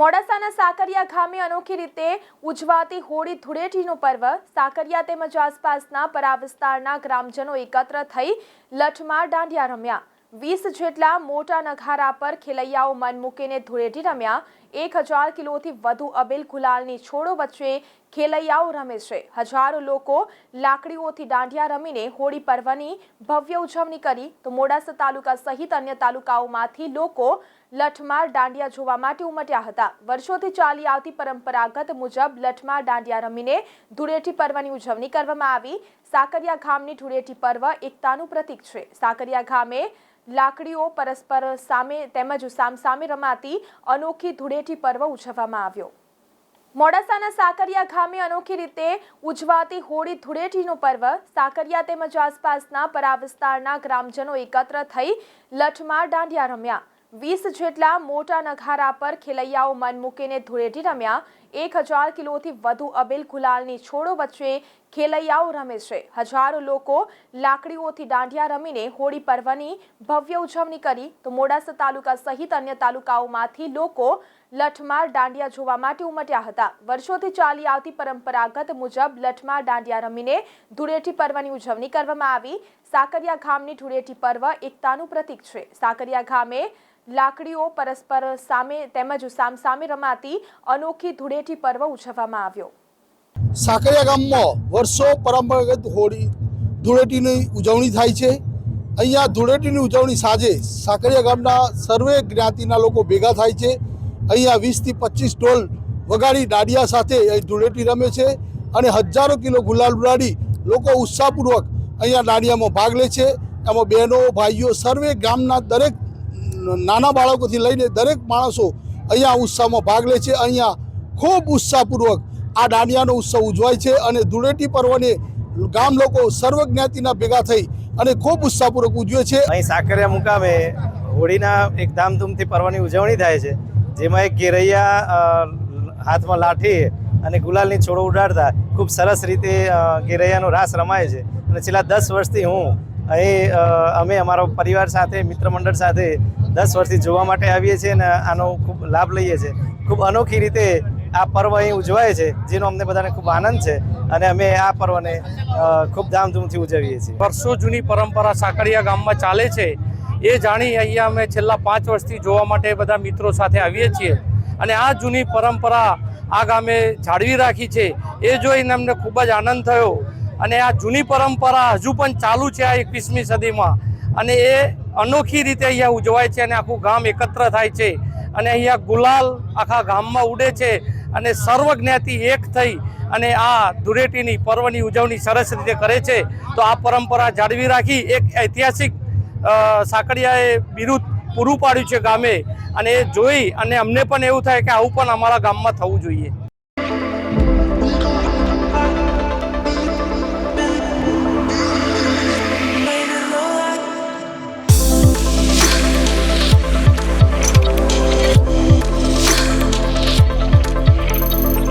મોડાસાના સાકરિયા ગામે અનોખી રીતે ઉજવાતી હોળી ધૂળેટીનું પર્વ સાકરિયા તેમજ આસપાસના પરા વિસ્તારના ગ્રામજનો એકત્ર થઈ લઠમાર દાંડિયા રમ્યા. વીસ જેટલા મોટા નઘારા પર ખેલૈયાઓ મન મૂકીને ધૂળેટી રમ્યા. એક હજાર કિલોથી વધુ અબેલ ગુલાલની છોડો વચ્ચે ખેલૈયાઓ રમે છે. હજારો લોકો લાકડીઓથી દાંડિયા રમીને હોળી પર્વની ભવ્ય ઉજવણી કરી. તો મોડાસા તાલુકા સહિત અન્ય તાલુકાઓમાંથી લોકો લઠમાર દાંડિયા જોવા માટે ઉમટ્યા હતા. વર્ષોથી ચાલી આવતી પરંપરાગત મુજબ લઠમાર દાંડિયા રમીને ધૂળેટી પર્વની ઉજવણી કરવામાં આવી. સાકરિયા ગામની ધૂળેટી પર્વ એકતાનું પ્રતીક છે. સાકરિયા ગામે લાકડીઓ પરસ્પર સામે તેમજ સામસામે રમાતી અનોખી ધૂળેટી પર્વ ઉજવવામાં આવ્યો. મોડાસાના સાકરિયા ગામે અનોખી રીતે ઉજવાતી હોળી ધૂળેટીનું પર્વ સાકરિયા તેમજ આસપાસના પરા વિસ્તારના ગ્રામજનો એકત્ર થઈ લઠમાર દાંડિયા રમ્યા. વીસ જેટલા મોટા નઘારા પર ખેલૈયાઓ મન મૂકીને ધૂળેટી રમ્યા. એક હજાર કિલોથી વધુ અબેલ ગુલાલની છોડો વચ્ચે ખેલૈયાઓ રમે છે. હજારો લોકો લાકડીઓથી દાંડિયા રમીને હોળી પર્વની ભવ્ય ઉજવણી કરી. તો મોડાસા તાલુકા સહિત અન્ય તાલુકાઓમાંથી લોકો લઠમાર દાંડિયા જોવા માટે ઉમટ્યા હતા. વર્ષોથી ચાલી આવતી પરંપરાગત મુજબ લઠમાર દાંડિયા રમીને ધૂળેટી પર્વની ઉજવણી કરવામાં આવી. સાકરિયા ગામની ધૂળેટી પર્વ એકતાનું પ્રતીક છે. સાકરિયા ગામે લાકડીઓ પરસ્પર સામે તેમજ સામસામે રમાતી અનોખી ધૂળેટી પર્વ ઉજવવામાં આવ્યો. સાકરિયા ગામમાં વર્ષો પરંપરાગત હોળી, ધૂળેટીની ઉજવણી થાય છે. અહીંયા ધૂળેટીની ઉજવણી સાંજે સાકરિયા ગામના સર્વે જ્ઞાતિના લોકો ભેગા થાય છે. અહીંયા વીસથી પચીસ ઢોલ વગાડી દાડિયા સાથે અહીં ધૂળેટી રમે છે અને હજારો કિલો ગુલાલ ઉડાડી લોકો ઉત્સાહપૂર્વક અહીંયા દાડિયામાં ભાગ લે છે. એમાં બહેનો, ભાઈઓ સર્વે ગામના દરેક નાના બાળકોથી લઈને દરેક માણસો અહીંયા ઉત્સાહમાં ભાગ લે છે. અહીંયા ખૂબ ઉત્સાહપૂર્વક આ દાંડિયાનો ઉત્સવ ઉજવાય છે અને ધૂળેટી પર્વને ગામ લોકો સર્વ જ્ઞાતિના ભેગા થઈ અને ખૂબ ઉત્સાહપૂર્વક ઉજવે છે. અહીં સાકરિયા મુકામે હોળીના એક ધામધૂમથી પર્વની ઉજવણી થાય છે, જેમાં એક ઘેરૈયા હાથમાં લાઠી અને ગુલાલની છોડો ઉડાડતા ખૂબ સરસ રીતે ઘેરૈયાનો રાસ રમાય છે. અને છેલ્લા દસ વર્ષથી હું અહીં અમે અમારો પરિવાર સાથે, મિત્ર મંડળ સાથે દસ વર્ષથી જોવા માટે આવીએ છીએ અને આનો ખૂબ લાભ લઈએ છીએ. ખૂબ અનોખી રીતે આ પર્વ અહીં ઉજવાય છે, જેનો અમને બધાને ખૂબ આનંદ છે અને અમે આ પર્વને ખૂબ ધામધૂમથી ઉજવીએ છીએ. વર્ષો જૂની પરંપરા સાકરિયા ગામમાં ચાલે છે. એ જાણી અહીંયા અમે છેલ્લા પાંચ વર્ષથી જોવા માટે બધા મિત્રો સાથે આવીએ છીએ. અને આ જૂની પરંપરા આ ગામે જાળવી રાખી છે. એ જોઈને અમને ખૂબ જ આનંદ થયો. અને આ જૂની પરંપરા હજુ પણ ચાલુ છે આ એકવીસમી સદીમાં. અને એ અનોખી રીતે અહીંયા ઉજવાય છે અને આખું ગામ એકત્ર થાય છે. અને અહીંયા ગુલાલ આખા ગામમાં ઉડે છે. અને સર્વ જ્ઞાતિ એક થઈ અને આ ધૂળેટીની પર્વની ઉજવણી સરસ રીતે કરે છે તો આ પરંપરા જાળવી રાખી એક ઐતિહાસિક અ, બિરુદ પૂરું પાડ્યું છે ગામે. અને એ જોઈ અને અમને પણ એવું થાય કે આવું પણ અમારા ગામમાં થવું જોઈએ.